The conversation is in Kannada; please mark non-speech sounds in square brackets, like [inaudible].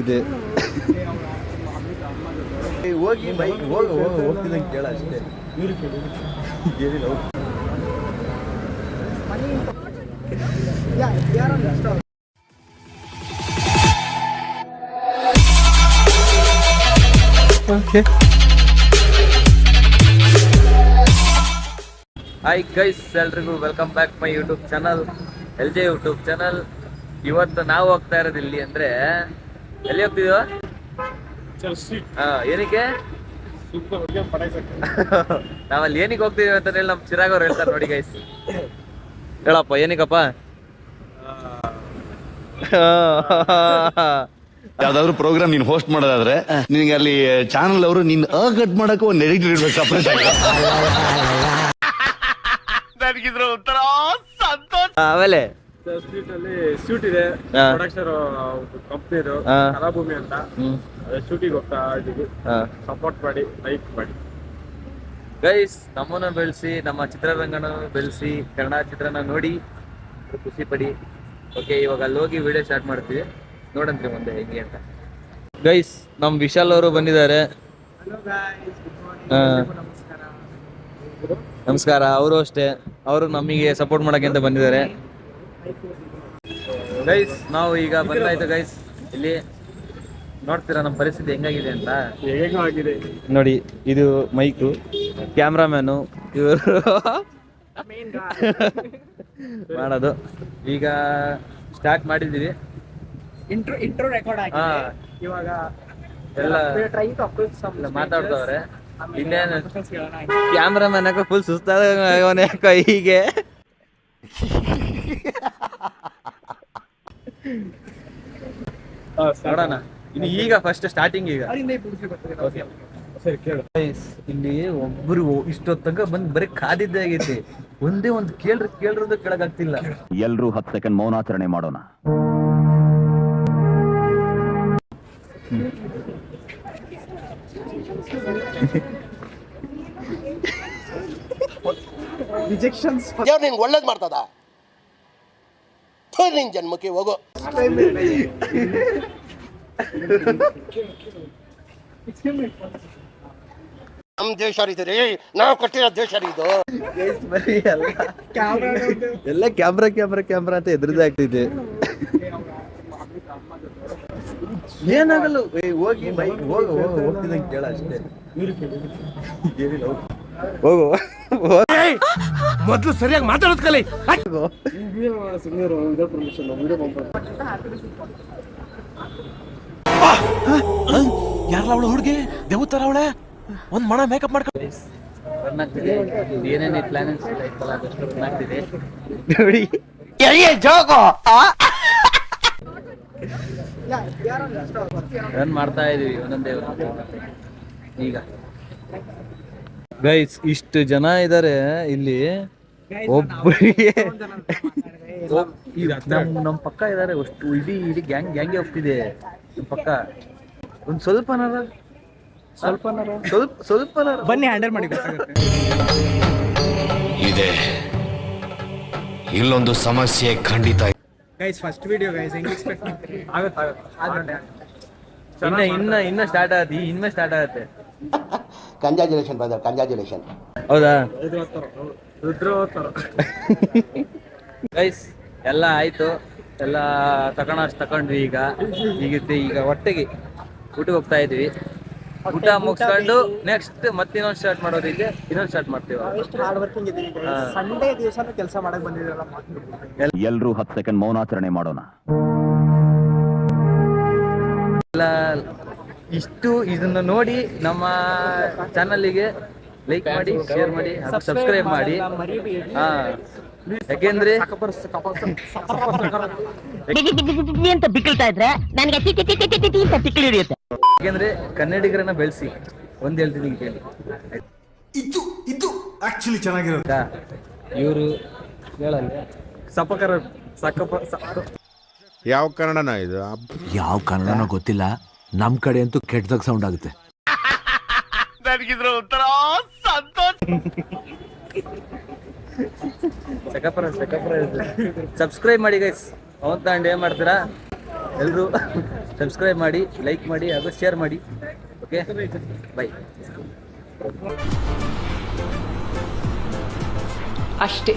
ಇದೆ. ಹೋಗಿ ಬೈಕ್ ಹೋಗ ಹೋಗ್ತಿದ್ದಂಗೆ ಕೇಳ ಅಷ್ಟೇ. ಏನಿಲ್ಲ ಓಕೆ ಹಾಯ್ ಗೈಸ್ ಎಲ್ರಿಗೂ welcome back my YouTube channel L J YouTube channel ಇವತ್ತು ನಾವು ಹೋಗ್ತಾ ಇರೋದು ಇಲ್ಲಿ ಅಂದ್ರೆ ಎಲ್ಲಿ ಹೋಗ್ತಿದೀವ ಹಾ ಏನಕ್ಕೆ? [laughs] ನಾವಲ್ಲಿ ಏನಕ್ಕೆ ಹೋಗ್ತಿದೀವಿ ಅಂತ ಹೇಳಿ ನಮ್ ಚಿರಾಗ್ ಅವ್ರು ಹೇಳ್ತಾರೆ ನೋಡಿ ಗೈಸ್ ಹೇಳಪ್ಪ ಏನಕ್ಕಪ್ಪ? ಯಾವ್ದಾದ್ರು ಪ್ರೋಗ್ರಾಮ್ ನೀನ್ ಹೋಸ್ಟ್ ಮಾಡೋದಾದ್ರೆ ನಿನಗೆ ಅಲ್ಲಿ ಚಾನಲ್ ಅವರು ನಿನ್ ಅ ಕಟ್ ಮಾಡಕ್ಕೆ ಒಂದ್ ಎಡಿಟರ್ ಇರ್ಬೇಕು ಸಪ್ರೇಟ್ ಆಗಿ. ನನಗಿದ್ರ ಒಂಥರ ಸಂತೋಷ ಆಮೇಲೆ ಸ್ಟ್ರೀಟ್ ಅಲ್ಲಿ ಶೂಟ್ ಇದೆ. ಹಾ. ಕಂಪ್ನಿದು ಹಾ. ಕಲಾಭೂಮಿ ಅಂತ. ಹ್ಮ್. ಶೂಟಿಂಗ್ ಹೋಗ್ತಾ ಇದೀವಿ ಹಾ. ಸಪೋರ್ಟ್ ಮಾಡಿ ಲೈಕ್ ಮಾಡಿ. ಗೈಸ್ ನಮ್ಮನ್ನ ಬೆಳೆಸಿ ನಮ್ಮ ಚಿತ್ರರಂಗನ ಬೆಳೆಸಿ ಕನ್ನಡ ಚಿತ್ರನ ನೋಡಿ ಖುಷಿ ಪಡಿ. ಓಕೆ ಇವಾಗ ಅಲ್ಲಿ ಹೋಗಿ ವಿಡಿಯೋ ಸ್ಟಾರ್ಟ್ ಮಾಡ್ತೀವಿ. ನೋಡಂತ್ರಿ ಮುಂದೆ ಹೆಂಗೆ ಅಂತ. ಗೈಸ್ ನಮ್ ವಿಶಾಲ್ ಅವರು ಬಂದಿದ್ದಾರೆ. ನಮಸ್ಕಾರ. ಅವರು ಅಷ್ಟೇ. ಅವರು ನಮಗೆ ಸಪೋರ್ಟ್ ಮಾಡಕ್ಕೆ ಅಂತ ಬಂದಿದ್ದಾರೆ. ಗೈಸ್ ನಾವು ಈಗ ಬಂದಾಯ್ತು ಗೈಸ್ ಇಲ್ಲಿ ನೋಡ್ತೀರಾ ನಮ್ಮ ಪರಿಸ್ಥಿತಿ ಹೆಂಗಾಗಿದೆ ಅಂತ? ಹೇಗೋ ಆಗಿದೆ ನೋಡಿ ಇದು ಮೈಕು ಕ್ಯಾಮ್ರಾಮ್ಯಾನು ಇವರು ಮಾಡೋದು. ಈಗ ಸ್ಟಾರ್ಟ್ ಮಾಡಿದ್ದೀವಿ. ಇಂಟ್ರೋ ಇಂಟ್ರೋ ರೆಕಾರ್ಡ್ ಹಾ. ಇವಾಗ ಎಲ್ಲ ಟ್ರೈ ಟು ಅಪ್ರೋಚ್ ಸಮ್ ಮಾತಾಡ್ತವ್ರೆ ಇನ್ನೇನು ಕ್ಯಾಮ್ರಾಮ್ಯಾನ್ ಯಾಕೋ ಫುಲ್ ಸುಸ್ತಾದ ಅವನ ಯಾಕೋ ಹೀಗೆ. ನೋಡೋಣ. ಇನ್ನು ಈಗ ಫಸ್ಟ್ ಸ್ಟಾರ್ಟಿಂಗ್ ಈಗ. ಸರಿ ಕೇಳು. ಇಲ್ಲಿ ಒಬ್ರು ಇಷ್ಟೊತ್ತಂಗ ತನಕ ಬಂದ್ ಬರೀ ಕಾದಿದ್ದೆ ಆಗೈತಿ. ಒಂದೇ ಒಂದ್ ಕೇಳ್ರಿ ಕೇಳ್ರದ್ದು ಕೇಳಕ್ಕಾಗ್ತಿಲ್ಲ. ಎಲ್ರೂ ಹತ್ತು ಸೆಕೆಂಡ್ ಮೌನಾಚರಣೆ ಮಾಡೋಣ. ರಿಜೆಕ್ಷನ್ಸ್ ಒಳ್ಳೇದು ಮಾಡ್ತದ? ಥು, ನಿನ್ ಜನ್ಮಕ್ಕೆ ಹೋಗೋ. ನಮ್ ದೇಶ ರೀ ರೀ ನಾವು ಕೊಟ್ಟಿರೋ ದೇಶ ಇದು ಎಲ್ಲ ಕ್ಯಾಮ್ರಾ ಕ್ಯಾಮ್ರಾ ಕ್ಯಾಮ್ರಾ ಅಂತ ಎದುರದೇ ಆಗ್ತಿದೆ. ಏನಾಗಲ್ಲ ಹೋಗಿ ಬೈಕ್ ಹೋಗು ಹೋಗು ಹೋಗ್ತಿದ್ದಂಗೆ ಕೇಳ ಅಷ್ಟೇ. ಹೋಗು ಹೋಗು. ಮೊದ್ಲು ಸರಿಯಾಗಿ ಮಾತಾಡೋದ್ ಕಲಿ. ಯಾರಲ್ಲ ಅವಳು ಹುಡುಗಿ? ದೇವತರ ಅವಳೆ? ಒಂದ್ ಮಣ ಮೇಕಪ್ ಮಾಡ್ಕೊಂಡು ರನ್ ಆಗ್ತಿದೆ ಏನೇನು ಪ್ಲಾನ್ ಇತ್ತಲ್ಲ ಅದಷ್ಟು ರನ್ ಆಗ್ತಿದೆ ನೋಡಿ ರನ್ ಮಾಡ್ತಾ ಇದೀವಿ ಒಂದೊಂದೇ. ಈಗ. ಗೈಸ್ ಇಷ್ಟು ಜನ ಇದಾರೆ ಇಲ್ಲಿ ಒಬ್ಬರಿಗೆ ನಮ್ ನಮ್ ಪಕ್ಕ ಇದಾರೆ ಅಷ್ಟು ಇಡೀ ಇಡೀ ಗ್ಯಾಂಗ್ ಗ್ಯಾಂಗೆ ಹೋಗ್ತಿದೆ ನಮ್ ಪಕ್ಕ. ಒಂದ್ ಸ್ವಲ್ಪ ಸ್ವಲ್ಪ ಸ್ವಲ್ಪ ಸ್ವಲ್ಪ ಬನ್ನಿ ಹ್ಯಾಂಡಲ್ ಮಾಡಿ. ಇದೆ. ಇಲ್ಲೊಂದು ಸಮಸ್ಯೆ ಖಂಡಿತ ಇದೆ. ಗೈಸ್ ಫಸ್ಟ್ ವಿಡಿಯೋ ಗೈಸ್ ಹೆಂಗ್ ಎಕ್ಸ್ಪೆಕ್ಟ್ ಮಾಡ್ತೀರಿ? ಆಗುತ್ತೆ ಆಗುತ್ತೆ. ಇನ್ನ ಇನ್ನ ಇನ್ನ ಸ್ಟಾರ್ಟ್ ಆಗತ್ತೆ ಇನ್ನ ಸ್ಟಾರ್ಟ್ ಆಗತ್ತೆ. ಕಂಜಾಜುಲೇಷನ್ ಬ್ರದರ್ ಕಂಜಾಜುಲೇಷನ್ ಹೌದಾ? ಗೈಸ್ ಎಲ್ಲ ಆಯ್ತು. ಎಲ್ಲ ತಕೊಂಡಷ್ಟು ತಕೊಂಡ್ವಿ ಈಗ. ಈಗ ಈಗ ಹೊಟ್ಟೆಗೆ ಊಟಕ್ಕೆ ಹೋಗ್ತಾ ಇದ್ವಿ. ಊಟ ಮುಗಿಸ್ಕೊಂಡು ನೆಕ್ಸ್ಟ್ ಮತ್ತೆ ಇನ್ನೊಂದು ಸ್ಟಾರ್ಟ್ ಮಾಡೋದು ಇಲ್ಲಿ. ಇನ್ನೊಂದು ಸ್ಟಾರ್ಟ್ ಮಾಡ್ತೀವಿ. ಸಂಡೇ ದಿವಸನೂ ಕೆಲಸ ಮಾಡಕ್ ಬಂದಿದ್ರಲ್ಲ ಎಲ್ರೂ ಹತ್ತು ಸೆಕೆಂಡ್ ಮೌನಾಚರಣೆ ಮಾಡೋಣ. ಎಲ್ಲ ಇಷ್ಟು ಇದನ್ನ ನೋಡಿ ನಮ್ಮ ಚಾನಲ್ಗೆ ಲೈಕ್ ಮಾಡಿ ಶೇರ್ ಮಾಡಿ ಸಬ್ಸ್ಕ್ರೈಬ್ ಮಾಡಿ. ಹಾ. ಯಾಕೆಂದ್ರೆ ಅಂತ ಬಿಕ್ಕಳ್ತಾ ಇದ್ರೆ ನನಗೆ ಅಂತ ತಿಕ್ಕಲಿ ಹಿಡಿಯುತ್ತೆ. ಯಾಕೆಂದ್ರೆ ಕನ್ನಡಿಗರನ್ನ ಬೆಳೆಸಿ ಒಂದ್ ಹೇಳ್ತೀನಿ ಕೇಳಿ ಇದು ಇದು ಆಕ್ಚುಲಿ ಚೆನ್ನಾಗಿರೋದು. ಇವರು ಹೇಳಲ್ಲ. ಸಪಕರ ಸಕಪ ಯಾವ ಕನ್ನಡನ ಇದು? ಯಾವ ಕನ್ನಡನೋ ಗೊತ್ತಿಲ್ಲ. ನಮ್ ಕಡೆ ಅಂತೂ ಕೆಟ್ಟದಾಗ ಸೌಂಡ್ ಆಗುತ್ತೆ. ಸಕಪರ ಸಕಪರ ಸಬ್ಸ್ಕ್ರೈಬ್ ಮಾಡಿ ಗೈಸ್ ಅವನ್ ತಗೊಂಡು ಏನ್ ಮಾಡ್ತೀರಾ? ಎಲ್ಲರೂ ಸಬ್ಸ್ಕ್ರೈಬ್ ಮಾಡಿ ಲೈಕ್ ಮಾಡಿ ಹಾಗೂ ಶೇರ್ ಮಾಡಿ. ಓಕೆ ಬೈ ಅಷ್ಟೇ.